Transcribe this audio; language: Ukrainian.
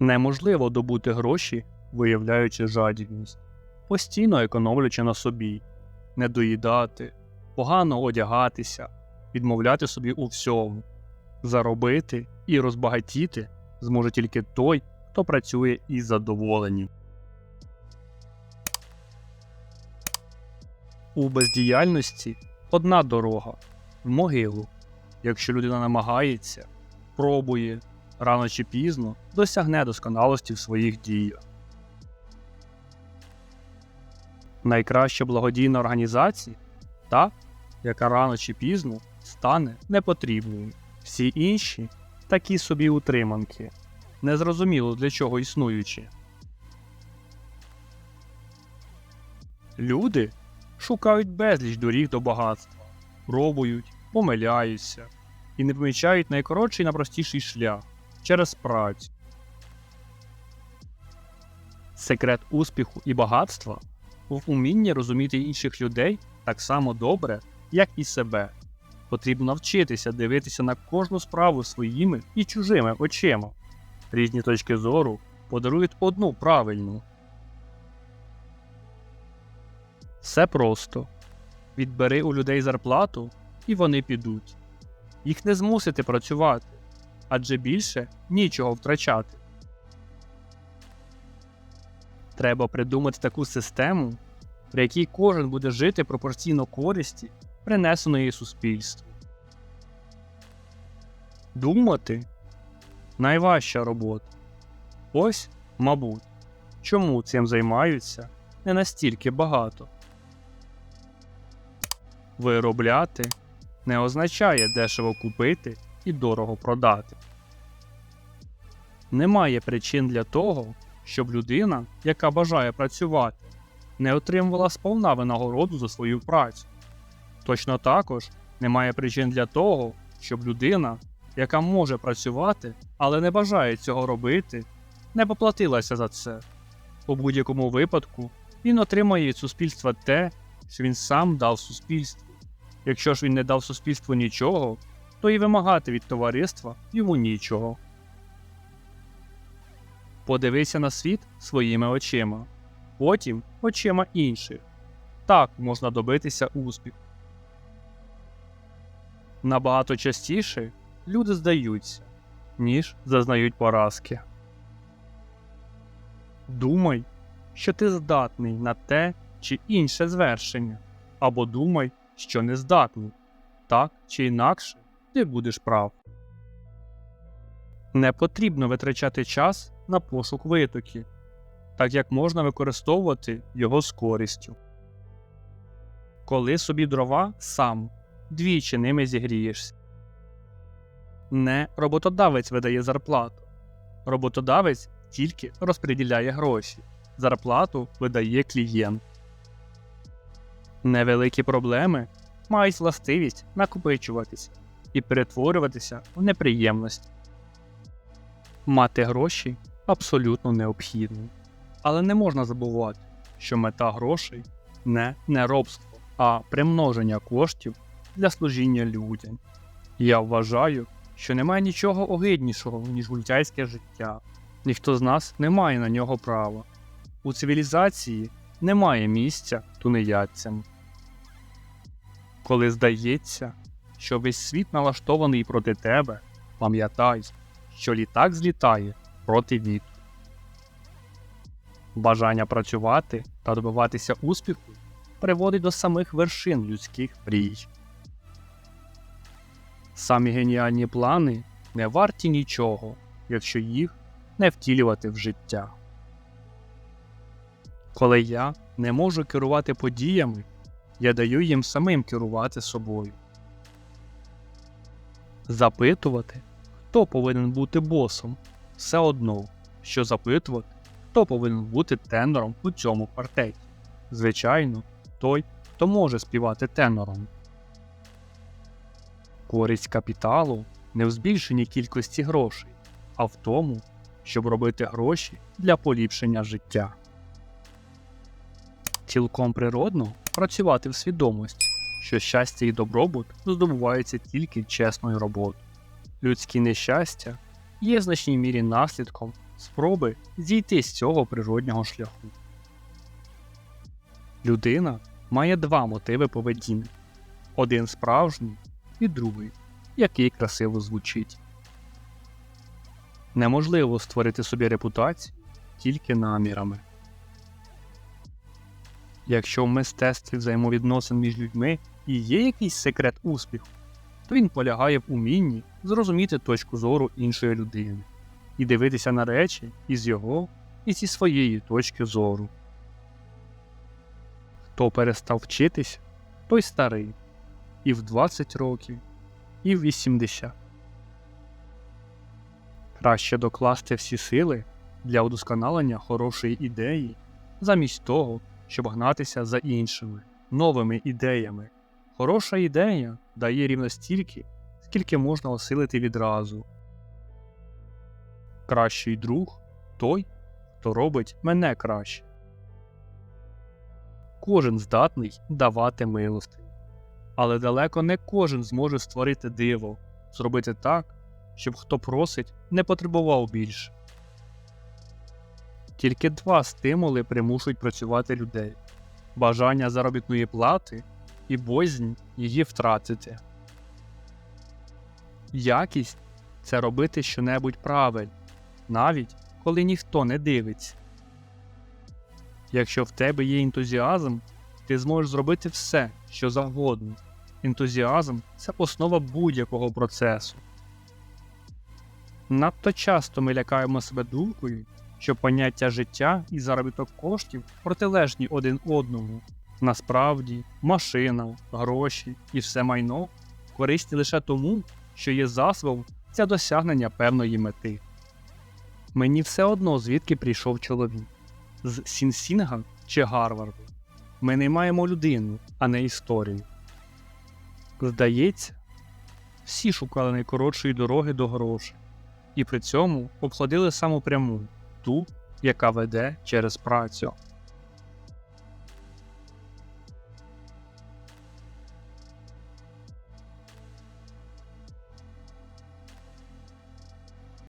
Неможливо добути гроші, виявляючи жадібність, постійно економлячи на собі, не доїдати, погано одягатися, відмовляти собі у всьому. Заробити і розбагатіти зможе тільки той, хто працює із задоволенням. У бездіяльності одна дорога в могилу. Якщо людина намагається, пробує, рано чи пізно досягне досконалості в своїх діях. Найкраща благодійна організація та, яка рано чи пізно стане непотрібною. Всі інші такі собі утриманки, незрозуміло для чого існуючі. Люди шукають безліч доріг до багатства, пробують, помиляються і не помічають найкоротший і найпростіший шлях через працю. Секрет успіху і багатства в умінні розуміти інших людей так само добре, як і себе. Потрібно навчитися дивитися на кожну справу своїми і чужими очима. Різні точки зору подарують одну правильну. Все просто. Відбери у людей зарплату, і вони підуть. Їх не змусити працювати, адже більше нічого втрачати. Треба придумати таку систему, при якій кожен буде жити пропорційно користі, принесеної суспільству. Думати найважча робота. Ось, мабуть, чому цим займаються не настільки багато. Виробляти не означає дешево купити і дорого продати. Немає причин для того, щоб людина, яка бажає працювати, не отримувала сповна винагороду за свою працю. Точно також немає причин для того, щоб людина, яка може працювати, але не бажає цього робити, не поплатилася за це. У будь-якому випадку він отримає від суспільства те, що він сам дав суспільству. Якщо ж він не дав суспільству нічого, то і вимагати від товариства йому нічого. Подивися на світ своїми очима, потім очима інших. Так можна добитися успіху. Набагато частіше люди здаються, ніж зазнають поразки. Думай, що ти здатний на те чи інше звершення, або думай, що не здатний, так чи інакше ти будеш прав. Не потрібно витрачати час на пошук витоків, так як можна використовувати його з користю. Коли собі дрова сам двічі ними зігрієшся. Не роботодавець видає зарплату. Роботодавець тільки розподіляє гроші. Зарплату видає клієнт. Невеликі проблеми мають властивість накопичуватися і перетворюватися в неприємності. Мати гроші абсолютно необхідно. Але не можна забувати, що мета грошей не неробство, а примноження коштів для служіння людям. Я вважаю, що немає нічого огиднішого, ніж гультяйське життя. Ніхто з нас не має на нього права. У цивілізації немає місця тунеядцям. Коли здається, що весь світ налаштований проти тебе, пам'ятай, що літак злітає проти вітру. Бажання працювати та добиватися успіху приводить до самих вершин людських мрій. Самі геніальні плани не варті нічого, якщо їх не втілювати в життя. Коли я не можу керувати подіями, я даю їм самим керувати собою. Запитувати, хто повинен бути босом, все одно, що запитувати, хто повинен бути тенором у цьому квартеті. Звичайно, той, хто може співати тенором. Користь капіталу не в збільшенні кількості грошей, а в тому, щоб робити гроші для поліпшення життя. Цілком природно працювати в свідомості, що щастя і добробут здобуваються тільки чесною роботою. Людські нещастя є в значній мірі наслідком спроби зійти з цього природнього шляху. Людина має два мотиви поведінки: один справжній і другий, який красиво звучить. Неможливо створити собі репутацію тільки намірами. Якщо в мистецтві взаємовідносин між людьми і є якийсь секрет успіху, то він полягає в умінні зрозуміти точку зору іншої людини і дивитися на речі із його і зі своєї точки зору. Хто перестав вчитись, той старий і в 20 років, і в 80. Краще докласти всі сили для удосконалення хорошої ідеї, замість того, щоб гнатися за іншими, новими ідеями. Хороша ідея дає рівно стільки, скільки можна осилити відразу. Кращий друг той, хто робить мене краще. Кожен здатний давати милости. Але далеко не кожен зможе створити диво, зробити так, щоб хто просить, не потребував більше. Тільки два стимули примушують працювати людей бажання заробітної плати і боязнь її втратити. Якість це робити щонебудь правильно, навіть коли ніхто не дивиться. Якщо в тебе є ентузіазм, ти зможеш зробити все, що завгодно. Ентузіазм це основа будь-якого процесу. Надто часто ми лякаємо себе думкою, що поняття життя і заробіток коштів протилежні один одному. Насправді, машина, гроші і все майно корисні лише тому, що є засобом для досягнення певної мети. Мені все одно звідки прийшов чоловік з Сінсінга чи Гарварду. Ми не маємо людину, а не історію. Здається, всі шукали найкоротшої дороги до грошей, і при цьому обходили саму пряму, ту, яка веде через працю.